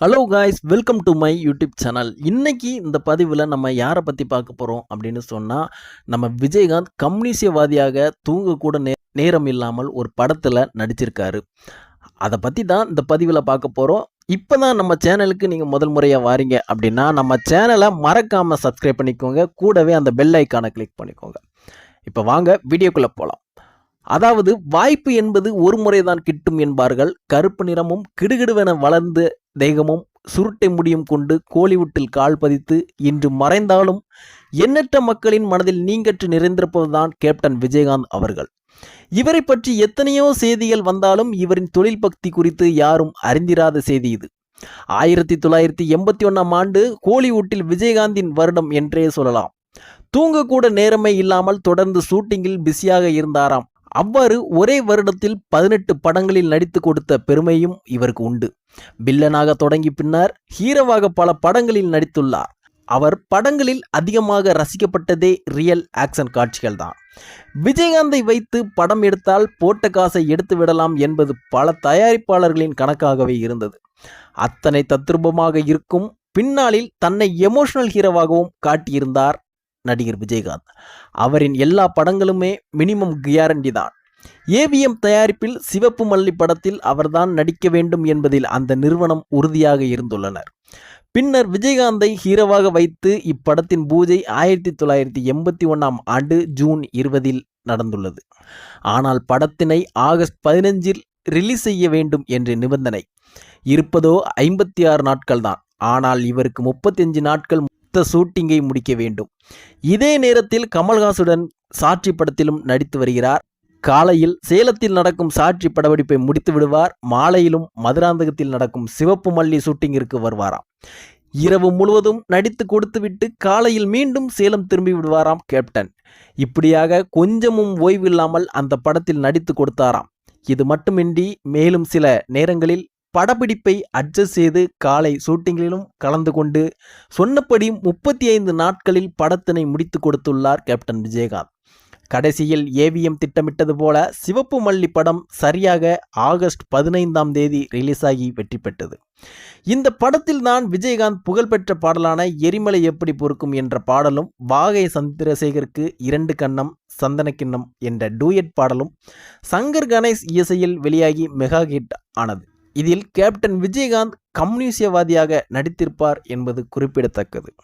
Hello guys welcome to my YouTube channel இன்றைக்கி இந்த பதிவில் நம்ம யாரை பற்றி பார்க்க போகிறோம் அப்படின்னு சொன்னால் நம்ம விஜயகாந்த் கம்யூனிசியவாதியாக தூங்கக்கூட நே நேரம் இல்லாமல் ஒரு படத்தில் நடிச்சிருக்காரு. அதை பற்றி தான் இந்த பதிவில் பார்க்க போகிறோம் இப்போ தான் நம்ம சேனலுக்கு நீங்கள் முதல் முறையாக வாரீங்க அப்படின்னா நம்ம சேனலை மறக்காமல் சப்ஸ்கிரைப் பண்ணிக்கோங்க. கூடவே அந்த பெல் ஐக்கானை கிளிக் பண்ணிக்கோங்க. இப்போ வாங்க வீடியோக்குள்ளே போகலாம் அதாவது வாய்ப்பு என்பது ஒரு முறைதான் கிட்டும் என்பார்கள். கருப்பு நிறமும் கிடுகிடுவென வளர்ந்து தேகமும் சுருட்டை முடியும் கொண்டு கோலிவுட்டில் கால் பதித்து இன்று மறைந்தாலும் எண்ணற்ற மக்களின் மனதில் நீங்கற்று நிறைந்திருப்பதுதான் கேப்டன் விஜயகாந்த் அவர்கள். இவரை பற்றி எத்தனையோ செய்திகள் வந்தாலும் இவரின் தொழில் பக்தி குறித்து யாரும் அறிந்திராத செய்தி இது. ஆயிரத்தி தொள்ளாயிரத்தி எண்பத்தி ஒன்றாம் ஆண்டு கோலிவுட்டில் விஜயகாந்தின் வருடம் என்றே சொல்லலாம். தூங்கக்கூட நேரமே இல்லாமல் தொடர்ந்து ஷூட்டிங்கில் பிஸியாக இருந்தாராம். அவ்வாறு ஒரே வருடத்தில் பதினெட்டு படங்களில் நடித்து கொடுத்த பெருமையும் இவருக்கு உண்டு. வில்லனாக தொடங்கி பின்னர் ஹீரோவாக பல படங்களில் நடித்துள்ளார். அவர் படங்களில் அதிகமாக ரசிக்கப்பட்டதே ரியல் ஆக்ஷன் காட்சிகள் தான். விஜயகாந்தை வைத்து படம் எடுத்தால் போட்ட காசை எடுத்து விடலாம் என்பது பல தயாரிப்பாளர்களின் கணக்காகவே இருந்தது. அத்தனை தத்ரூபமாக இருக்கும் பின்னாளில் தன்னை எமோஷனல் ஹீரோவாகவும் காட்டியிருந்தார் நடிகர் விஜயகாந்த். அவரின் எல்லா படங்களுமே மினிமம் கியாரண்டி தான். ஏவிஎம் தயாரிப்பில் சிவப்பு மல்லி படத்தில் அவர்தான் நடிக்க வேண்டும் என்பதில் அந்த நிறுவனம் உறுதியாக இருந்துள்ளனர். பின்னர் விஜயகாந்தை ஹீரோவாக வைத்து இப்படத்தின் பூஜை ஆயிரத்தி தொள்ளாயிரத்தி எண்பத்தி ஒன்றாம் ஆண்டு ஜூன் இருபதில் நடந்துள்ளது. ஆனால் படத்தினை ஆகஸ்ட் பதினஞ்சில் ரிலீஸ் செய்ய வேண்டும் என்ற நிபந்தனை இருப்பதோ ஐம்பத்தி ஆறு நாட்கள் தான். ஆனால் இவருக்கு முப்பத்தஞ்சு நாட்கள் மொத்த ஷூட்டிங்கை முடிக்க வேண்டும். இதே நேரத்தில் கமல்ஹாசுடன் சாட்சி படத்திலும் நடித்து வருகிறார். காலையில் சேலத்தில் நடக்கும் சாட்சி படப்பிடிப்பை முடித்து விடுவார். மாலையிலும் மதுராந்தகத்தில் நடக்கும் சிவப்பு மல்லி ஷூட்டிங்கிற்கு வருவாராம். இரவு முழுவதும் நடித்து கொடுத்துவிட்டு காலையில் மீண்டும் சேலம் திரும்பி விடுவாராம் கேப்டன் இப்படியாக கொஞ்சமும் ஓய்வில்லாமல் அந்த படத்தில் நடித்து கொடுத்தாராம். இது மட்டுமின்றி மேலும் சில நேரங்களில் படப்பிடிப்பை அட்ஜஸ்ட் செய்து காலை ஷூட்டிங்கிலும் கலந்து கொண்டு சொன்னபடி முப்பத்தி ஐந்து நாட்களில் படத்தினை முடித்து கொடுத்துள்ளார் கேப்டன் விஜயகாந்த். கடைசியில் ஏவிஎம் திட்டமிட்டது போல சிவப்பு மல்லி படம் சரியாக ஆகஸ்ட் பதினைந்தாம் தேதி ரிலீஸ் ஆகி வெற்றி பெற்றது. இந்த படத்தில் தான் விஜயகாந்த் புகழ்பெற்ற பாடலான எரிமலை எப்படி பொறுக்கும் என்ற பாடலும் வாகை சந்திரசேகருக்கு இரண்டு கண்ணம் சந்தன கிண்ணம் என்ற டூயட் பாடலும் சங்கர் கணேஷ் இசையில் வெளியாகி மெகா ஹிட் ஆனது. இதில் கேப்டன் விஜயகாந்த் கம்யூனிசியவாதியாக நடித்திருப்பார் என்பது குறிப்பிடத்தக்கது.